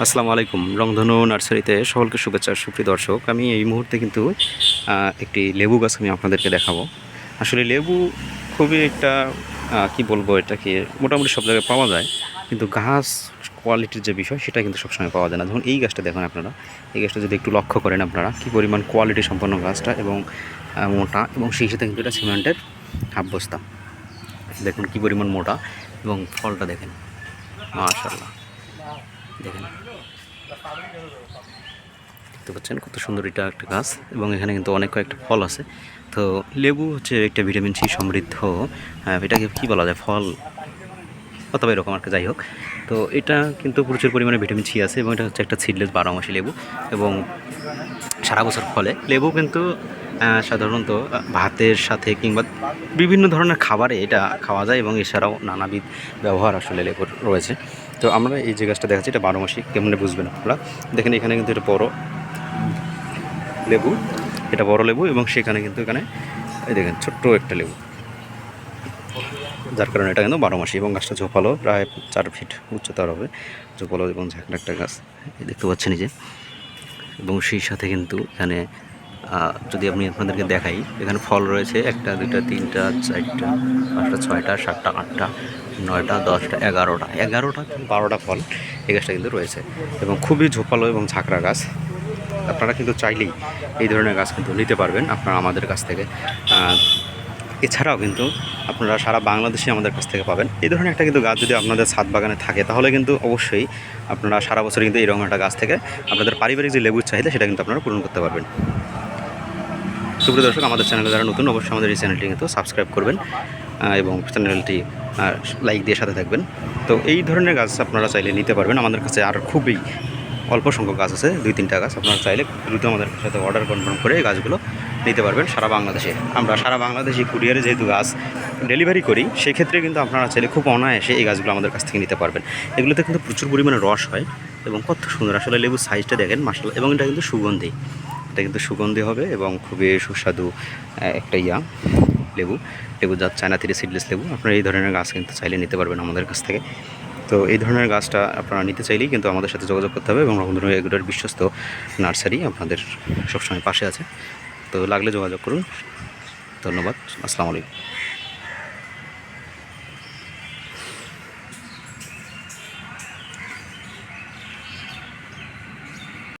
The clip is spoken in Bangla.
আসসালামু আলাইকুম। রংধনু নার্সারিতে সকলকে শুভেচ্ছা, সুপ্রিয় দর্শক। আমি এই মুহূর্তে কিন্তু একটি লেবু গাছ আমি আপনাদেরকে দেখাবো। আসলে লেবু খুবই একটা কি বলব এটাকে, মোটামুটি সব জায়গায় পাওয়া যায়। কিন্তু গাছ কোয়ালিটির যে বিষয়, সেটা কিন্তু সবসময় পাওয়া যায় না। যেমন এই গাছটা দেখুন আপনারা। এই গাছটা যদি একটু লক্ষ্য করেন আপনারা, কী পরিমাণ কোয়ালিটি সম্পন্ন গাছটা এবং মোটা এবং সেই সাথে কিন্তু এটা সিমেন্টের হাফ বস্তা দেখুন কী পরিমাণ মোটা এবং ফলটা দেখেন। মাশাল্লাহ দেখেন। দেখতে পাচ্ছেন কত সুন্দর এটা একটা গাছ এবং এখানে কিন্তু অনেক কয়েকটা ফল আছে। তো লেবু হচ্ছে একটা ভিটামিন সি সমৃদ্ধ। এটাকে কী বলা যায়? ফল? অথবা এরকম একটা যাই হোক। তো এটা কিন্তু প্রচুর পরিমাণে ভিটামিন সি আছে এবং এটা হচ্ছে একটা সিডলেস বারোমাসি লেবু এবং সারা বছর ফলে। লেবু কিন্তু সাধারণত ভাতের সাথে কিংবা বিভিন্ন ধরনের খাবারে এটা খাওয়া যায় এবং এছাড়াও নানাবিধ ব্যবহার আসলে লেবুর রয়েছে। তো আমরা এই যে গাছটা দেখাচ্ছি এটা বারো মাসি, কেমনে বুঝবেন আপনারা? দেখেন এখানে কিন্তু এটা বড় লেবু, এটা বড় লেবু এবং সেখানে কিন্তু এখানে এই দেখেন ছোট্ট একটা লেবু। যার কারণে এটা কিন্তু বারো মাসি এবং গাছটা ঝোপালো, প্রায় চার ফিট উচ্চতার হবে। ঝোপালো এবং ঝাঁকড়া একটা গাছ। দেখতে পাচ্ছেন যে। এবং সেই সাথে কিন্তু এখানে যদি আমি আপনাদেরকে দেখাই, এখানে ফল রয়েছে একটা, দুইটা, তিনটা, চারটা, পাঁচটা, ছয়টা, সাতটা, আটটা, নয়টা, দশটা, এগারোটা। এগারোটা বারোটা ফল এই গাছটা কিন্তু রয়েছে। এবং খুবই ঝোপালো এবং ঝাঁকড়া গাছ। আপনারা কিন্তু চাইলেই এই ধরনের গাছ কিন্তু নিতে পারবেন আপনারা আমাদের কাছ থেকে। এছাড়াও কিন্তু আপনারা সারা বাংলাদেশে আমাদের কাছ থেকে পাবেন। এই ধরনের একটা কিন্তু গাছ যদি আপনাদের ছাদ বাগানে থাকে, তাহলে কিন্তু অবশ্যই আপনারা সারা বছর কিন্তু এই এরকম একটা গাছ থেকে আপনাদের পারিবারিক যে লেবুর চাহিদা, সেটা কিন্তু আপনারা পূরণ করতে পারবেন। সুপ্রিয় দর্শক, আমাদের চ্যানেলে যারা নতুন, অবশ্যই আমাদের এই চ্যানেলটি কিন্তু সাবস্ক্রাইব করবেন এবং চ্যানেলটি লাইক দিয়ে সাথে থাকবেন। তো এই ধরনের গাছ আপনারা চাইলে নিতে পারবেন। আমাদের কাছে আর খুবই অল্প সংখ্যক গাছ আছে, দুই তিনটা গাছ আপনারা চাইলে দ্রুত আমাদের সাথে অর্ডার কনফার্ম করে এই গাছগুলো নিতে পারবেন সারা বাংলাদেশে। আমরা সারা বাংলাদেশে কুরিয়ারে যেহেতু গাছ ডেলিভারি করি, সেক্ষেত্রে কিন্তু আপনারা চাইলে খুব অনায়াসে এই গাছগুলো আমাদের কাছ থেকে নিতে পারবেন। এগুলোতে কিন্তু প্রচুর পরিমাণে রস হয় এবং কত সুন্দর। আসলে লেবুর সাইজটা দেখেন মাসাল্লাহ এবং এটা কিন্তু সুগন্ধি। এটা কিন্তু সুগন্ধি হবে এবং খুবই সুস্বাদু একটা ইয়া, লেবু। লেবু যা চায়না থ্রি সিডলেস লেবু। আপনারা এই ধরনের গাছ কিন্তু চাইলে নিতে পারবেন আমাদের কাছ থেকে। তো এই ধরনের গাছটা আপনারা নিতে চাইলেই কিন্তু আমাদের সাথে যোগাযোগ করতে হবে এবং ধরনের এগুলোর বিশ্বস্ত নার্সারি আপনাদের সবসময় পাশে আছে। তো লাগলে যোগাযোগ করুন। ধন্যবাদ। আসসালামু আলাইকুম।